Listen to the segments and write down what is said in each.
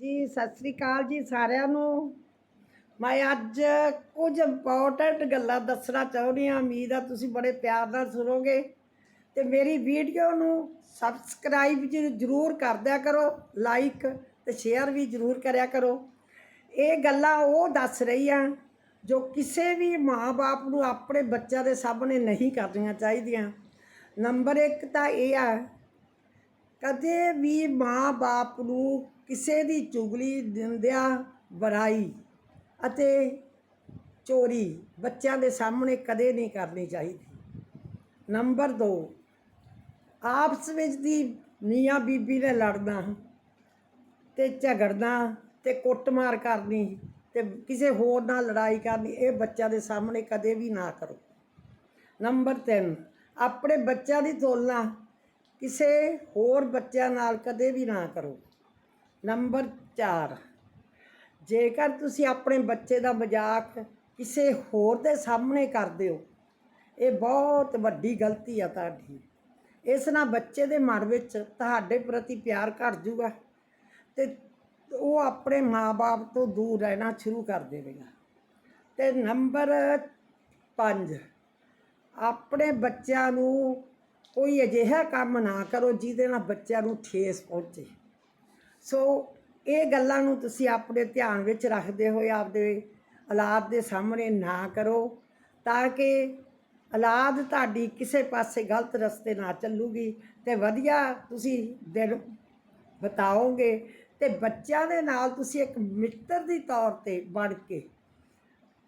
ਜੀ, ਸਤਿ ਸ੍ਰੀ ਅਕਾਲ ਜੀ ਸਾਰਿਆਂ ਨੂੰ। ਮੈਂ ਅੱਜ ਕੁਝ ਇੰਪੋਰਟੈਂਟ ਗੱਲਾਂ ਦੱਸਣਾ ਚਾਹੁੰਦੀ ਹਾਂ। ਉਮੀਦ ਆ ਤੁਸੀਂ ਬੜੇ ਪਿਆਰ ਨਾਲ ਸੁਣੋਗੇ। ਤੇ ਮੇਰੀ ਵੀਡੀਓ ਨੂੰ ਸਬਸਕ੍ਰਾਈਬ ਜ਼ਰੂਰ ਕਰ ਦਿਆ ਕਰੋ ਲਾਈਕ ਤੇ ਸ਼ੇਅਰ ਵੀ ਜ਼ਰੂਰ ਕਰਿਆ ਕਰੋ। ਇਹ ਗੱਲਾਂ ਉਹ ਦੱਸ ਰਹੀ ਆ ਜੋ ਕਿਸੇ ਵੀ ਮਾਂ-ਬਾਪ ਨੂੰ ਆਪਣੇ ਬੱਚਿਆਂ ਦੇ ਸਾਹਮਣੇ ਨਹੀਂ ਕਰਨੀਆਂ ਚਾਹੀਦੀਆਂ। ਨੰਬਰ 1 ਤਾਂ ਇਹ ਆ, ਕਦੇ ਵੀ ਮਾਂ-ਬਾਪ ਨੂੰ ਕਿਸੇ ਦੀ ਚੁਗਲੀ, ਦਿੰਦਿਆਂ ਬੁਰਾਈ ਅਤੇ ਚੋਰੀ ਬੱਚਿਆਂ ਦੇ ਸਾਹਮਣੇ ਕਦੇ ਨਹੀਂ ਕਰਨੀ ਚਾਹੀਦੀ। ਨੰਬਰ 2 ਆਪਸ ਵਿੱਚ ਦੀ ਮੀਆਂ ਬੀਬੀ ਨੇ ਲੜਨਾ ਤੇ ਝਗੜਨਾ ਤੇ ਕੁੱਟਮਾਰ ਕਰਨੀ ਤੇ ਕਿਸੇ ਹੋਰ ਨਾਲ ਲੜਾਈ ਕਰਨੀ, ਇਹ ਬੱਚਿਆਂ ਦੇ ਸਾਹਮਣੇ ਕਦੇ ਵੀ ਨਾ ਕਰੋ। ਨੰਬਰ 3 ਆਪਣੇ ਬੱਚਿਆਂ ਦੀ ਤੁਲਨਾ ਕਿਸੇ ਹੋਰ ਬੱਚਿਆਂ ਨਾਲ ਕਦੇ ਵੀ ਨਾ ਕਰੋ। ਨੰਬਰ 4 ਜੇਕਰ ਤੁਸੀਂ ਆਪਣੇ ਬੱਚੇ ਦਾ ਮਜ਼ਾਕ ਕਿਸੇ ਹੋਰ ਦੇ ਸਾਹਮਣੇ ਕਰਦੇ ਹੋ, ਇਹ ਬਹੁਤ ਵੱਡੀ ਗਲਤੀ ਆ ਤੁਹਾਡੀ। ਇਸ ਨਾਲ ਬੱਚੇ ਦੇ ਮਨ ਵਿੱਚ ਤੁਹਾਡੇ ਪ੍ਰਤੀ ਪਿਆਰ ਘਟ ਜੂਗਾ ਤੇ ਉਹ ਆਪਣੇ ਮਾਪੇ ਤੋਂ ਦੂਰ ਰਹਿਣਾ ਸ਼ੁਰੂ ਕਰ ਦੇਵੇਗਾ। ਤੇ ਨੰਬਰ 5 ਆਪਣੇ ਬੱਚਿਆਂ ਨੂੰ ਕੋਈ ਅਜਿਹਾ ਕੰਮ ਨਾ ਕਰੋ ਜਿਹਦੇ ਨਾਲ ਬੱਚਿਆਂ ਨੂੰ ਠੇਸ ਪਹੁੰਚੇ। ਸੋ ਇਹ ਗੱਲਾਂ ਨੂੰ ਤੁਸੀਂ ਆਪਣੇ ਧਿਆਨ ਵਿੱਚ ਰੱਖਦੇ ਹੋਏ ਆਪਦੇ ਔਲਾਦ ਦੇ ਸਾਹਮਣੇ ਨਾ ਕਰੋ, ਤਾਂ ਕਿ ਔਲਾਦ ਤੁਹਾਡੀ ਕਿਸੇ ਪਾਸੇ ਗਲਤ ਰਸਤੇ ਨਾ ਚੱਲੂਗੀ ਤੇ ਵਧੀਆ ਤੁਸੀਂ ਦਿਨ ਬਤਾਓਗੇ ਤੇ ਬੱਚਿਆਂ ਦੇ ਨਾਲ ਤੁਸੀਂ ਇੱਕ ਮਿੱਤਰ ਦੀ ਤੌਰ ਤੇ ਬਣ ਕੇ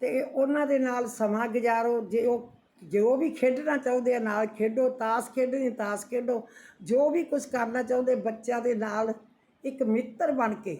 ਤੇ ਉਹਨਾਂ ਦੇ ਨਾਲ ਸਮਾਂ ਗੁਜ਼ਾਰੋ, ਜੇ ਉਹ, ਜੋ ਵੀ ਖੇਡਣਾ ਚਾਹੁੰਦੇ ਆ, ਨਾਲ ਖੇਡੋ, ਤਾਸ਼ ਖੇਡਣੀ, ਤਾਸ਼ ਖੇਡੋ, ਜੋ ਵੀ ਕੁਝ ਕਰਨਾ ਚਾਹੁੰਦੇ ਬੱਚਿਆਂ ਦੇ ਨਾਲ ਇੱਕ ਮਿੱਤਰ ਬਣ ਕੇ